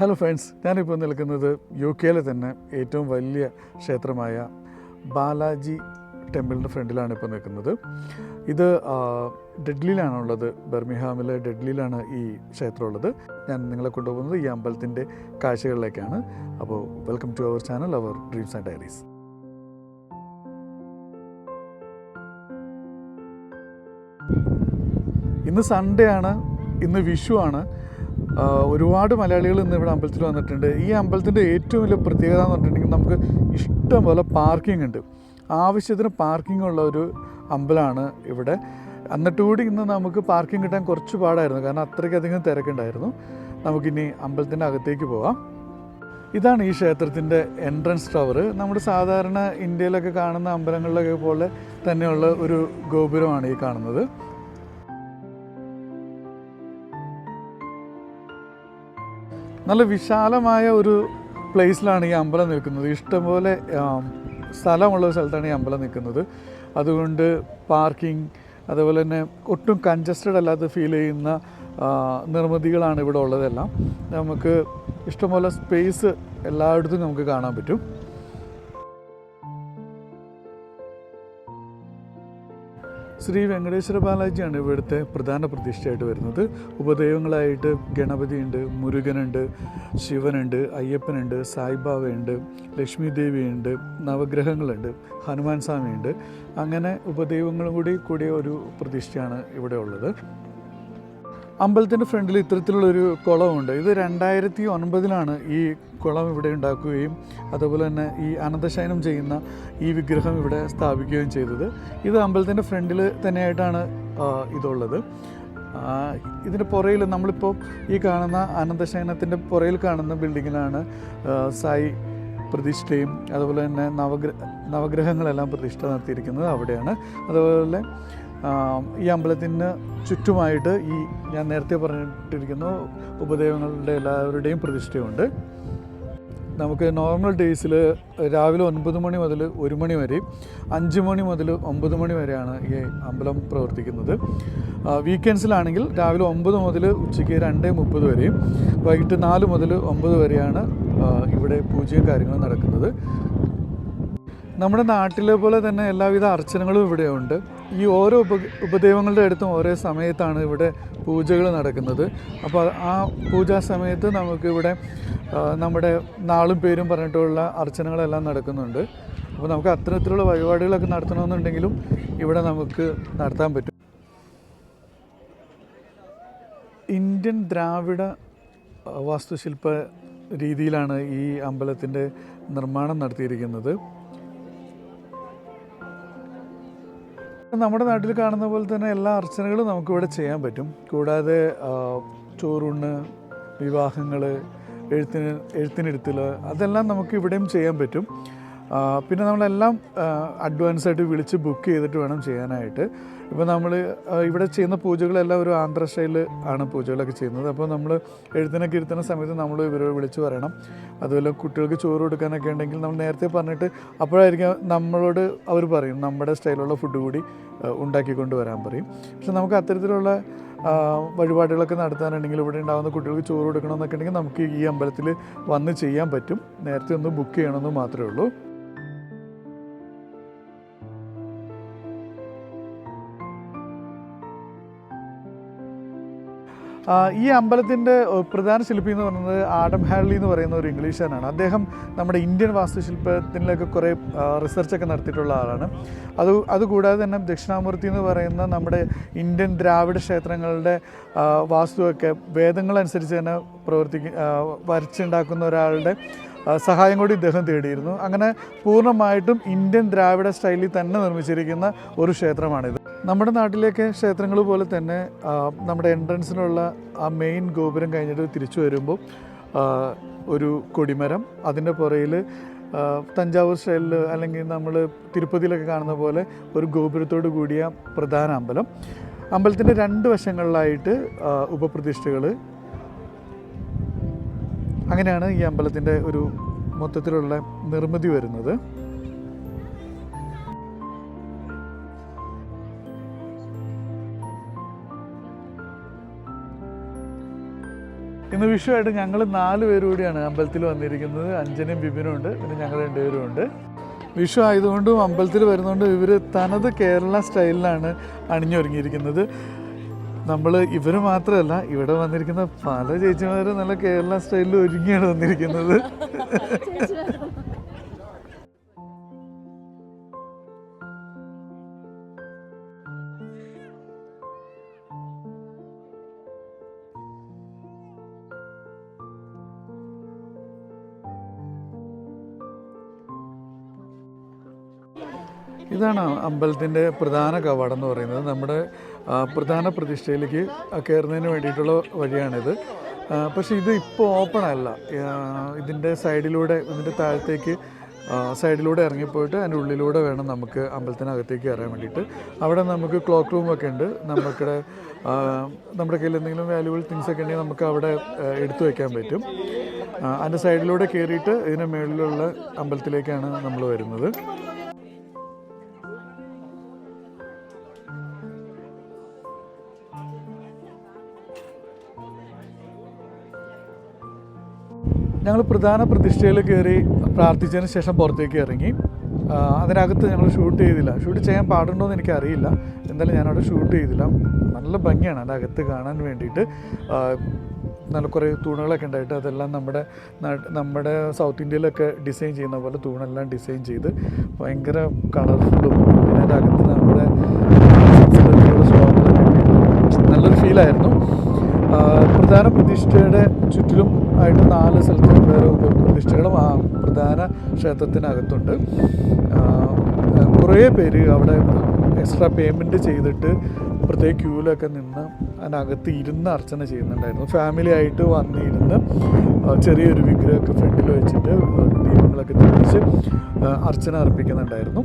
Hello friends ഞാനിപ്പോൾ നിൽക്കുന്നത് U കെയിലെ തന്നെ ഏറ്റവും വലിയ ക്ഷേത്രമായ ബാലാജി ടെമ്പിളിന്റെ ഫ്രണ്ടിലാണ് ഇപ്പോൾ നിൽക്കുന്നത്. ഇത് ഡെഡ്ലിയിലാണുള്ളത്. ബർമിഹാമിലെ ഡെഡ്ലിയിലാണ് ഈ ക്ഷേത്രമുള്ളത്. ഞാൻ നിങ്ങളെ കൊണ്ടുപോകുന്നത് ഈ അമ്പലത്തിന്റെ കാഴ്ചകളിലേക്കാണ്. അപ്പോൾ welcome to our channel our dreams and diaries ഇന്ന് സൺഡേ ആണ്. ഇന്ന് വിഷു ആണ്. ഒരുപാട് മലയാളികൾ ഇന്ന് ഇവിടെ അമ്പലത്തിൽ വന്നിട്ടുണ്ട്. ഈ അമ്പലത്തിന്റെ ഏറ്റവും വലിയ പ്രത്യേകത എന്ന് പറഞ്ഞിട്ടുണ്ടെങ്കിൽ നമുക്ക് ഇഷ്ടം പോലെ പാർക്കിംഗ് ഉണ്ട്. ആവശ്യത്തിന് പാർക്കിംഗ് ഉള്ള ഒരു അമ്പലമാണ് ഇവിടെ. എന്നിട്ട് കൂടി ഇന്ന് നമുക്ക് പാർക്കിംഗ് കിട്ടാൻ കുറച്ച് പാടായിരുന്നു. കാരണം അത്രയ്ക്കധികം തിരക്കുണ്ടായിരുന്നു. നമുക്കിനി അമ്പലത്തിന്റെ അകത്തേക്ക് പോവാം. ഇതാണ് ഈ ക്ഷേത്രത്തിന്റെ എൻട്രൻസ് ടവർ നമ്മുടെ സാധാരണ ഇന്ത്യയിലൊക്കെ കാണുന്ന അമ്പലങ്ങളിലൊക്കെ പോലെ തന്നെയുള്ള ഒരു ഗോപുരമാണ് ഈ കാണുന്നത്. നല്ല വിശാലമായ ഒരു പ്ലേസിലാണ് ഈ അമ്പലം നിൽക്കുന്നത്. ഇഷ്ടംപോലെ സ്ഥലമുള്ള സ്ഥലത്താണ് ഈ അമ്പലം നിൽക്കുന്നത്. അതുകൊണ്ട് പാർക്കിംഗ് അതുപോലെ തന്നെ ഒട്ടും കൺജസ്റ്റഡ് അല്ലാതെ ഫീൽ ചെയ്യുന്ന നിർമ്മിതികളാണ് ഇവിടെ ഉള്ളതെല്ലാം. നമുക്ക് ഇഷ്ടംപോലെ സ്പേസ് എല്ലായിടത്തും നമുക്ക് കാണാൻ പറ്റും. ശ്രീ വെങ്കടേശ്വര ബാലാജിയാണ് ഇവിടുത്തെ പ്രധാന പ്രതിഷ്ഠയായിട്ട് വരുന്നത്. ഉപദൈവങ്ങളായിട്ട് ഗണപതിയുണ്ട് മുരുകനുണ്ട് ശിവനുണ്ട് അയ്യപ്പനുണ്ട് സായിബാബയുണ്ട് ലക്ഷ്മി ദേവിയുണ്ട് നവഗ്രഹങ്ങളുണ്ട് ഹനുമാൻ സ്വാമിയുണ്ട്. അങ്ങനെ ഉപദൈവങ്ങളും കൂടി കൂടിയ ഒരു പ്രതിഷ്ഠയാണ് ഇവിടെ ഉള്ളത്. അമ്പലത്തിന്റെ ഫ്രണ്ടിൽ ഇത്തരത്തിലുള്ളൊരു കുളമുണ്ട്. ഇത് രണ്ടായിരത്തി ഒൻപതിലാണ് ഈ കുളം ഇവിടെ ഉണ്ടാക്കുകയും അതുപോലെ തന്നെ ഈ അനന്തശയനം ചെയ്യുന്ന ഈ വിഗ്രഹം ഇവിടെ സ്ഥാപിക്കുകയും ചെയ്തത്. ഇത് അമ്പലത്തിന്റെ ഫ്രണ്ടിൽ തന്നെയായിട്ടാണ് ഇതുള്ളത്. ഇതിന്റെ പുറയിൽ നമ്മളിപ്പോൾ ഈ കാണുന്ന അനന്തശയനത്തിന്റെ പുറയിൽ കാണുന്ന ബിൽഡിങ്ങിലാണ് സായി പ്രതിഷ്ഠയും അതുപോലെ തന്നെ നവഗ്ര നവഗ്രഹങ്ങളെല്ലാം പ്രതിഷ്ഠ നടത്തിയിരിക്കുന്നത് അവിടെയാണ്. അതുപോലെ ഈ അമ്പലത്തിന് ചുറ്റുമായിട്ട് ഈ ഞാൻ നേരത്തെ പറഞ്ഞിട്ടിരിക്കുന്ന ഉപദേവങ്ങളുടെ എല്ലാവരുടെയും പ്രതിഷ്ഠയുണ്ട്. നമുക്ക് നോർമൽ ഡേയ്സിൽ രാവിലെ ഒൻപത് മണി മുതൽ ഒരു മണി വരെ അഞ്ച് മണി മുതൽ ഒമ്പത് മണി വരെയാണ് ഈ അമ്പലം പ്രവർത്തിക്കുന്നത്. വീക്കെൻഡ്സിലാണെങ്കിൽ രാവിലെ ഒമ്പത് മുതൽ ഉച്ചയ്ക്ക് രണ്ട് മുപ്പത് വരെയും വൈകിട്ട് നാല് മുതൽ ഒമ്പത് വരെയാണ് ഇവിടെ പൂജയും കാര്യങ്ങളും നടക്കുന്നത്. നമ്മുടെ നാട്ടിലെ പോലെ തന്നെ എല്ലാവിധ അർച്ചനകളും ഇവിടെയുണ്ട്. ഈ ഓരോ ഉപ ഉപദൈവങ്ങളുടെ അടുത്തും ഓരോ സമയത്താണ് ഇവിടെ പൂജകൾ നടക്കുന്നത്. അപ്പോൾ ആ പൂജാ സമയത്ത് നമുക്കിവിടെ നമ്മുടെ നാളും പേരും പറഞ്ഞിട്ടുള്ള അർച്ചനകളെല്ലാം നടക്കുന്നുണ്ട്. അപ്പോൾ നമുക്ക് അത്തരത്തിലുള്ള വഴിപാടുകളൊക്കെ നടത്തണമെന്നുണ്ടെങ്കിലും ഇവിടെ നമുക്ക് നടത്താൻ പറ്റും. ഇന്ത്യൻ ദ്രാവിഡ വാസ്തുശില്പ രീതിയിലാണ് ഈ അമ്പലത്തിന്റെ നിർമ്മാണം നടത്തിയിരിക്കുന്നത്. നമ്മുടെ നാട്ടിൽ കാണുന്ന പോലെ തന്നെ എല്ലാ അർച്ചനകളും നമുക്കിവിടെ ചെയ്യാൻ പറ്റും. കൂടാതെ ചോറുണ്ണ് ചോറൂണ് വിവാഹങ്ങൾ എഴുത്തിന് എഴുത്തിനിരുത്തൽ അതെല്ലാം നമുക്ക് ഇവിടെയും ചെയ്യാൻ പറ്റും. പിന്നെ നമ്മളെല്ലാം അഡ്വാൻസ് ആയിട്ട് വിളിച്ച് ബുക്ക് ചെയ്തിട്ട് വേണം ചെയ്യാനായിട്ട്. ഇപ്പോൾ നമ്മൾ ഇവിടെ ചെയ്യുന്ന പൂജകളെല്ലാം ഒരു ആന്ധ്ര സ്റ്റൈലിൽ ആണ് പൂജകളൊക്കെ ചെയ്യുന്നത്. അപ്പോൾ നമ്മൾ എഴുത്തിനൊക്കെ ഇരുത്തുന്ന സമയത്ത് നമ്മൾ ഇവരോട് വിളിച്ച് പറയണം. അതുപോലെ കുട്ടികൾക്ക് ചോറ് കൊടുക്കാനൊക്കെ ഉണ്ടെങ്കിൽ നമ്മൾ നേരത്തെ പറഞ്ഞിട്ട് അപ്പോഴായിരിക്കും നമ്മളോട് അവർ പറയും. നമ്മുടെ സ്റ്റൈലുള്ള ഫുഡ് കൂടി ഉണ്ടാക്കിക്കൊണ്ട് വരാൻ പറയും. പക്ഷെ നമുക്ക് അത്തരത്തിലുള്ള വഴിപാടുകളൊക്കെ നടത്താനുണ്ടെങ്കിൽ ഇവിടെ ഉണ്ടാകുന്ന കുട്ടികൾക്ക് ചോറ് കൊടുക്കണമെന്നൊക്കെ ഉണ്ടെങ്കിൽ നമുക്ക് ഈ അമ്പലത്തിൽ വന്ന് ചെയ്യാൻ പറ്റും. നേരത്തെ ഒന്ന് ബുക്ക് ചെയ്യണമെന്ന് മാത്രമേ ഉള്ളൂ. ഈ അമ്പലത്തിന്റെ പ്രധാന ശില്പി എന്ന് പറയുന്നത് ആഡം ഹാഡ്ലി എന്ന് പറയുന്ന ഒരു ഇംഗ്ലീഷുകാരനാണ്. അദ്ദേഹം നമ്മുടെ ഇന്ത്യൻ വാസ്തുശില്പത്തിലൊക്കെ കുറേ റിസർച്ചൊക്കെ നടത്തിയിട്ടുള്ള ആളാണ്. അത് അതുകൂടാതെ തന്നെ ദക്ഷിണാമൂർത്തി എന്ന് പറയുന്ന നമ്മുടെ ഇന്ത്യൻ ദ്രാവിഡ ക്ഷേത്രങ്ങളുടെ വാസ്തുവൊക്കെ വേദങ്ങളനുസരിച്ച് തന്നെ പ്രവർത്തിക്ക വരച്ചുണ്ടാക്കുന്ന ഒരാളുടെ സഹായം കൂടി ഇദ്ദേഹം തേടിയിരുന്നു. അങ്ങനെ പൂർണമായിട്ടും ഇന്ത്യൻ ദ്രാവിഡ സ്റ്റൈലിൽ തന്നെ നിർമ്മിച്ചിരിക്കുന്ന ഒരു ക്ഷേത്രമാണിത്. നമ്മുടെ നാട്ടിലേക്ക് ക്ഷേത്രങ്ങൾ പോലെ തന്നെ നമ്മുടെ എൻട്രൻസിനുള്ള ആ മെയിൻ ഗോപുരം കഴിഞ്ഞിട്ട് തിരിച്ചു വരുമ്പോൾ ഒരു കൊടിമരം അതിന്റെ പുറയിൽ തഞ്ചാവൂർ സ്റ്റൈലിൽ അല്ലെങ്കിൽ നമ്മൾ തിരുപ്പതിയിലൊക്കെ കാണുന്ന പോലെ ഒരു ഗോപുരത്തോട് കൂടിയ പ്രധാന അമ്പലം. അമ്പലത്തിന്റെ രണ്ട് വശങ്ങളിലായിട്ട് ഉപപ്രതിഷ്ഠകൾ. അങ്ങനെയാണ് ഈ അമ്പലത്തിന്റെ ഒരു മൊത്തത്തിലുള്ള നിർമ്മിതി വരുന്നത്. ഇന്ന് വിഷുവായിട്ട് ഞങ്ങൾ നാല് പേരും കൂടിയാണ് അമ്പലത്തിൽ വന്നിരിക്കുന്നത്. അഞ്ജനയും ബിബിനും ഉണ്ട്. പിന്നെ ഞങ്ങൾ രണ്ടുപേരും ഉണ്ട്. വിഷു ആയതുകൊണ്ടും അമ്പലത്തിൽ വരുന്നതുകൊണ്ടും ഇവർ തനത് കേരള സ്റ്റൈലിലാണ് അണിഞ്ഞൊരുങ്ങിയിരിക്കുന്നത്. നമ്മൾ ഇവർ മാത്രമല്ല ഇവിടെ വന്നിരിക്കുന്ന പല ചേച്ചിമാരും നല്ല കേരള സ്റ്റൈലിൽ ഒരുങ്ങിയാണ് വന്നിരിക്കുന്നത്. ഇതാണ് അമ്പലത്തിന്റെ പ്രധാന കവാടം എന്ന് പറയുന്നത്. നമ്മുടെ പ്രധാന പ്രതിഷ്ഠയിലേക്ക് കയറുന്നതിന് വേണ്ടിയിട്ടുള്ള വഴിയാണിത്. പക്ഷേ ഇത് ഇപ്പോൾ ഓപ്പൺ അല്ല ഇതിന്റെ സൈഡിലൂടെ ഇതിന്റെ താഴത്തേക്ക് സൈഡിലൂടെ ഇറങ്ങിപ്പോയിട്ട് അതിന്റെ ഉള്ളിലൂടെ വേണം നമുക്ക് അമ്പലത്തിനകത്തേക്ക് കയറാൻ വേണ്ടിയിട്ട്. അവിടെ നമുക്ക് ക്ലോക്ക് റൂമൊക്കെ ഉണ്ട്. നമുക്കിടെ നമ്മുടെ കയ്യിൽ എന്തെങ്കിലും വാല്യുബിൾ തിങ്സ് ഒക്കെ ഉണ്ടെങ്കിൽ നമുക്ക് അവിടെ എടുത്തു വയ്ക്കാൻ പറ്റും. അതിന്റെ സൈഡിലൂടെ കയറിയിട്ട് ഇതിന്റെ മുകളിലുള്ള അമ്പലത്തിലേക്കാണ് നമ്മൾ വരുന്നത്. ഞങ്ങൾ പ്രധാന പ്രതിഷ്ഠയിൽ കയറി പ്രാർത്ഥിച്ചതിന് ശേഷം പുറത്തേക്ക് ഇറങ്ങി. അതിനകത്ത് ഞങ്ങൾ ഷൂട്ട് ചെയ്തില്ല. ഷൂട്ട് ചെയ്യാൻ പാടുണ്ടോ എന്ന് എനിക്കറിയില്ല. എന്തായാലും ഞാനവിടെ ഷൂട്ട് ചെയ്തില്ല. നല്ല ഭംഗിയാണ് അതിന്റെ അകത്ത് കാണാൻ വേണ്ടിയിട്ട്. നല്ല കുറേ തൂണുകളൊക്കെ ഉണ്ടായിട്ട് അതെല്ലാം നമ്മുടെ നമ്മുടെ സൗത്ത് ഇന്ത്യയിലൊക്കെ ഡിസൈൻ ചെയ്യുന്ന പോലെ തൂണെല്ലാം ഡിസൈൻ ചെയ്ത് ഭയങ്കര കളർഫുള്ളും പിന്നെ അതിന്റെ അകത്ത് നമ്മുടെ നല്ലൊരു ഫീലായിരുന്നു പ്രധാന പ്രതിഷ്ഠയുടെ ചുറ്റിലും ആയിട്ട് നാല് സ്ഥലത്ത് വേറെ പ്രതിഷ്ഠകളും ആ പ്രധാന ക്ഷേത്രത്തിനകത്തുണ്ട്. കുറേ പേര് അവിടെ എക്സ്ട്രാ പേയ്മെന്റ് ചെയ്തിട്ട് പ്രത്യേക ക്യൂവിലൊക്കെ നിന്ന് അതിനകത്ത് ഇരുന്ന് അർച്ചന ചെയ്യുന്നുണ്ടായിരുന്നു. ഫാമിലി ആയിട്ട് വന്നിരുന്ന് ചെറിയൊരു വിഗ്രഹമൊക്കെ ഫ്രണ്ടിൽ വെച്ചിട്ട് ദീപങ്ങളൊക്കെ തെളിയിച്ച് അർച്ചന അർപ്പിക്കുന്നുണ്ടായിരുന്നു.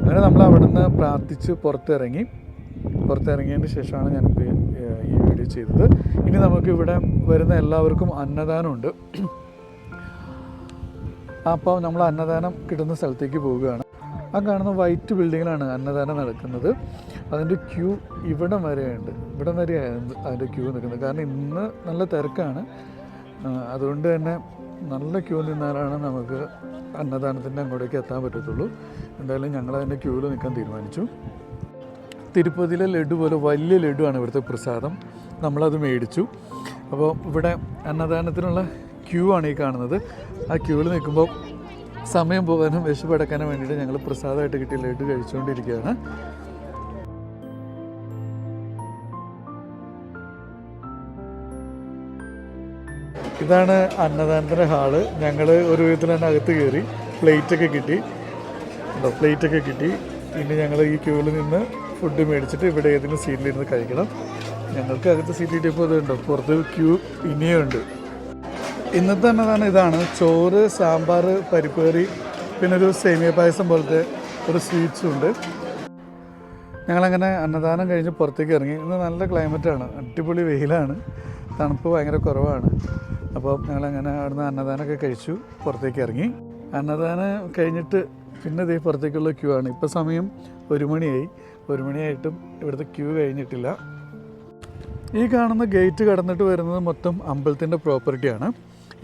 അങ്ങനെ നമ്മൾ അവിടുന്ന് പ്രാർത്ഥിച്ച് പുറത്തിറങ്ങി. പുറത്തിറങ്ങിയതിന് ശേഷമാണ് ഞാൻ ചെയ്തത്. ഇനി നമുക്ക് ഇവിടെ വരുന്ന എല്ലാവർക്കും അന്നദാനമുണ്ട്. അപ്പോൾ നമ്മൾ അന്നദാനം കിട്ടുന്ന സ്ഥലത്തേക്ക് പോവുകയാണ്. ആ കാണുന്ന വൈറ്റ് ബിൽഡിങ്ങിലാണ് അന്നദാനം നടക്കുന്നത്. അതിന്റെ ക്യൂ ഇവിടം വരെയുണ്ട്. ഇവിടം വരെയാണ് അതിന്റെ ക്യൂ നിൽക്കുന്നത്. കാരണം ഇന്ന് നല്ല തിരക്കാണ്. അതുകൊണ്ട് തന്നെ നല്ല ക്യൂ നിന്നാലാണ് നമുക്ക് അന്നദാനത്തിന്റെ അങ്ങോട്ടേക്ക് എത്താൻ പറ്റത്തുള്ളൂ. എന്തായാലും ഞങ്ങൾ അതിന്റെ ക്യൂവിൽ നിൽക്കാൻ തീരുമാനിച്ചു. തിരുപ്പതിയിലെ ലഡു പോലെ വലിയ ലഡുവാണ് ഇവിടുത്തെ പ്രസാദം. നമ്മളത് മേടിച്ചു. അപ്പോൾ ഇവിടെ അന്നദാനത്തിനുള്ള ക്യൂ ആണ് ഈ കാണുന്നത്. ആ ക്യൂവിൽ നിൽക്കുമ്പോൾ സമയം പോകാനും വിശപ്പടക്കാനും വേണ്ടിയിട്ട് ഞങ്ങൾ പ്രസാദമായിട്ട് കിട്ടിയ ലഡു കഴിച്ചുകൊണ്ടിരിക്കുകയാണ്. ഇതാണ് അന്നദാനത്തിന്റെ ഹാൾ. ഞങ്ങൾ ഒരു വിധത്തിൽ തന്നെ അകത്ത് കയറി പ്ലേറ്റൊക്കെ കിട്ടി. ഉണ്ടോ പ്ലേറ്റൊക്കെ കിട്ടി. പിന്നെ ഞങ്ങൾ ഈ ക്യൂവിൽ നിന്ന് ഫുഡ് മേടിച്ചിട്ട് ഇവിടെ ഏതെങ്കിലും സീറ്റിലിരുന്ന് കഴിക്കണം. ഞങ്ങൾക്ക് അകത്ത് സീറ്റ് കിട്ടിയപ്പോൾ ഇതുണ്ട്. പുറത്ത് ക്യൂ ഇനിയുണ്ട്. ഇന്നത്തെ തന്നെ ഇതാണ്. ചോറ് സാമ്പാർ പരിപ്പ് കറി പിന്നെ ഒരു സേമിയ പായസം പോലത്തെ ഒരു സ്വീറ്റ്സും ഉണ്ട്. ഞങ്ങളങ്ങനെ അന്നദാനം കഴിഞ്ഞ് പുറത്തേക്ക് ഇറങ്ങി. ഇന്ന് നല്ല ക്ലൈമറ്റാണ്. അടിപൊളി വെയിലാണ്. തണുപ്പ് ഭയങ്കര കുറവാണ്. അപ്പോൾ ഞങ്ങളങ്ങനെ അവിടുന്ന് അന്നദാനമൊക്കെ കഴിച്ചു പുറത്തേക്ക് ഇറങ്ങി. അന്നദാനം കഴിഞ്ഞിട്ട് പിന്നെ ഇതേ പുറത്തേക്കുള്ള ക്യൂ ആണ്. ഇപ്പോൾ സമയം ഒരു മണിയായി. ഒരു മണിയായിട്ടും ഇവിടുത്തെ ക്യൂ കഴിഞ്ഞിട്ടില്ല. ഈ കാണുന്ന ഗേറ്റ് കടന്നിട്ട് വരുന്നത് മൊത്തം അമ്പലത്തിന്റെ പ്രോപ്പർട്ടിയാണ്.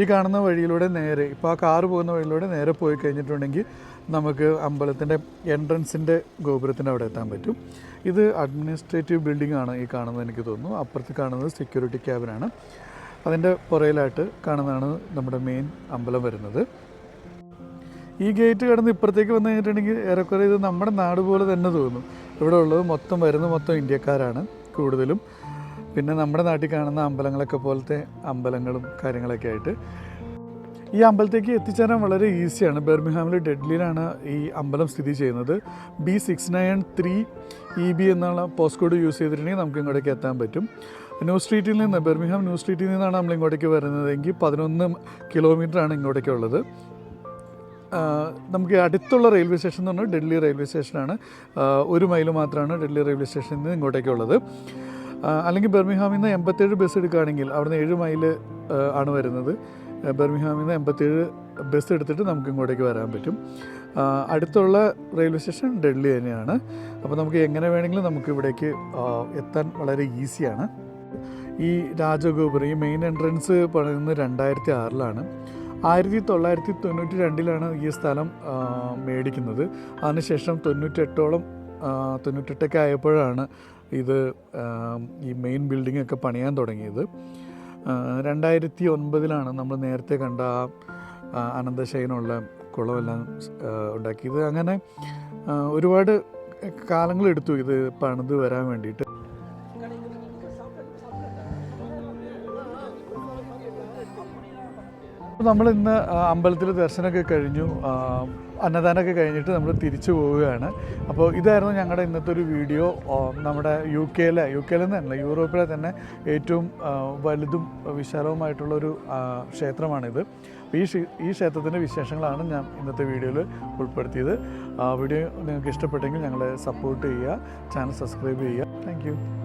ഈ കാണുന്ന വഴിയിലൂടെ നേരെ ഇപ്പോൾ ആ കാറ് പോകുന്ന വഴിയിലൂടെ നേരെ പോയി കഴിഞ്ഞിട്ടുണ്ടെങ്കിൽ നമുക്ക് അമ്പലത്തിന്റെ എൻട്രൻസിന്റെ ഗോപുരത്തിന്റെ അവിടെ എത്താൻ പറ്റും. ഇത് അഡ്മിനിസ്ട്രേറ്റീവ് ബിൽഡിംഗ് ആണ് ഈ കാണുന്നത് എനിക്ക് തോന്നുന്നു. അപ്പുറത്ത് കാണുന്നത് സെക്യൂരിറ്റി ക്യാബിനാണ് അതിന്റെ പുറയിലായിട്ട് കാണുന്നതാണ് നമ്മുടെ മെയിൻ അമ്പലം വരുന്നത്. ഈ ഗേറ്റ് കടന്ന് ഇപ്പുറത്തേക്ക് വന്നു കഴിഞ്ഞിട്ടുണ്ടെങ്കിൽ ഏറെക്കുറെ ഇത് നമ്മുടെ നാട് പോലെ തന്നെ തോന്നുന്നു ഇവിടെ ഉള്ളത് മൊത്തം വരുന്നത് മൊത്തം ഇന്ത്യക്കാരാണ് കൂടുതലും. പിന്നെ നമ്മുടെ നാട്ടിൽ കാണുന്ന അമ്പലങ്ങളൊക്കെ പോലത്തെ അമ്പലങ്ങളും കാര്യങ്ങളൊക്കെ ആയിട്ട് ഈ അമ്പലത്തേക്ക് എത്തിച്ചേരാൻ വളരെ ഈസിയാണ്. ബെർമിഹാമിൽ ഡെഡ്ലിയിലാണ് ഈ അമ്പലം സ്ഥിതി ചെയ്യുന്നത്. B six nine three E B എന്നുള്ള പോസ്റ്റ് കോഡ് യൂസ് ചെയ്തിട്ടുണ്ടെങ്കിൽ നമുക്ക് ഇങ്ങോട്ടേക്ക് എത്താൻ പറ്റും. ന്യൂ സ്ട്രീറ്റിൽ നിന്ന് ബെർമിഹാം ന്യൂ സ്ട്രീറ്റിൽ നിന്നാണ് നമ്മൾ ഇങ്ങോട്ടേക്ക് വരുന്നതെങ്കിൽ പതിനൊന്ന് കിലോമീറ്ററാണ് ഇങ്ങോട്ടേക്കുള്ളത്. നമുക്ക് അടുത്തുള്ള റെയിൽവേ സ്റ്റേഷൻ എന്ന് പറഞ്ഞാൽ ഡൽഹി റെയിൽവേ സ്റ്റേഷനാണ് ഒരു മൈൽ മാത്രമാണ് ഡൽഹി റെയിൽവേ സ്റ്റേഷനിൽ നിന്ന് ഇങ്ങോട്ടേക്കുള്ളത്. അല്ലെങ്കിൽ ബെർമിഹാമിൽ നിന്ന് എൺപത്തേഴ് ബസ് എടുക്കുകയാണെങ്കിൽ അവിടുന്ന് ഏഴ് മൈൽ ആണ് വരുന്നത്. ബെർമിഹാമിൽ നിന്ന് എൺപത്തേഴ് ബസ് എടുത്തിട്ട് നമുക്ക് ഇങ്ങോട്ടേക്ക് വരാൻ പറ്റും. അടുത്തുള്ള റെയിൽവേ സ്റ്റേഷൻ ഡൽഹി തന്നെയാണ്. അപ്പോൾ നമുക്ക് എങ്ങനെ വേണമെങ്കിലും നമുക്ക് ഇവിടേക്ക് എത്താൻ വളരെ ഈസിയാണ് ഈ രാജഗോപുരം ഈ മെയിൻ എൻട്രൻസ് പറയുന്നത് രണ്ടായിരത്തി ആറിലാണ് ആയിരത്തി തൊള്ളായിരത്തി തൊണ്ണൂറ്റി രണ്ടിലാണ് ഈ സ്ഥലം മേടിക്കുന്നത്. അതിനുശേഷം തൊണ്ണൂറ്റെട്ടോളം തൊണ്ണൂറ്റെട്ടൊക്കെ ആയപ്പോഴാണ് ഇത് ഈ മെയിൻ ബിൽഡിംഗ് ഒക്കെ പണിയാൻ തുടങ്ങിയത്. രണ്ടായിരത്തി ഒൻപതിലാണ് നമ്മൾ നേരത്തെ കണ്ട ആ അനന്തശയനുള്ള കുളമെല്ലാം ഉണ്ടാക്കിയത്. അങ്ങനെ ഒരുപാട് കാലങ്ങളെടുത്തു ഇത് പണിത് വരാൻ വേണ്ടിയിട്ട്. നമ്മൾ ഇന്ന് അമ്പലത്തിൽ ദർശനമൊക്കെ കഴിഞ്ഞു. അന്നദാനമൊക്കെ കഴിഞ്ഞിട്ട് നമ്മൾ തിരിച്ചു പോവുകയാണ്. അപ്പോൾ ഇതായിരുന്നു ഞങ്ങളുടെ ഇന്നത്തെ ഒരു വീഡിയോ. നമ്മുടെ യു കെയിലെ യു കെയിൽ നിന്നല്ല യൂറോപ്പിലെ തന്നെ ഏറ്റവും വലുതും വിശാലവുമായിട്ടുള്ളൊരു ക്ഷേത്രമാണിത്. അപ്പോൾ ഈ ഈ ക്ഷേത്രത്തിന്റെ വിശേഷങ്ങളാണ് ഞാൻ ഇന്നത്തെ വീഡിയോയിൽ ഉൾപ്പെടുത്തിയത്. വീഡിയോ നിങ്ങൾക്ക് ഇഷ്ടപ്പെട്ടെങ്കിൽ ഞങ്ങളെ സപ്പോർട്ട് ചെയ്യുക ചാനൽ സബ്സ്ക്രൈബ് ചെയ്യുക. താങ്ക്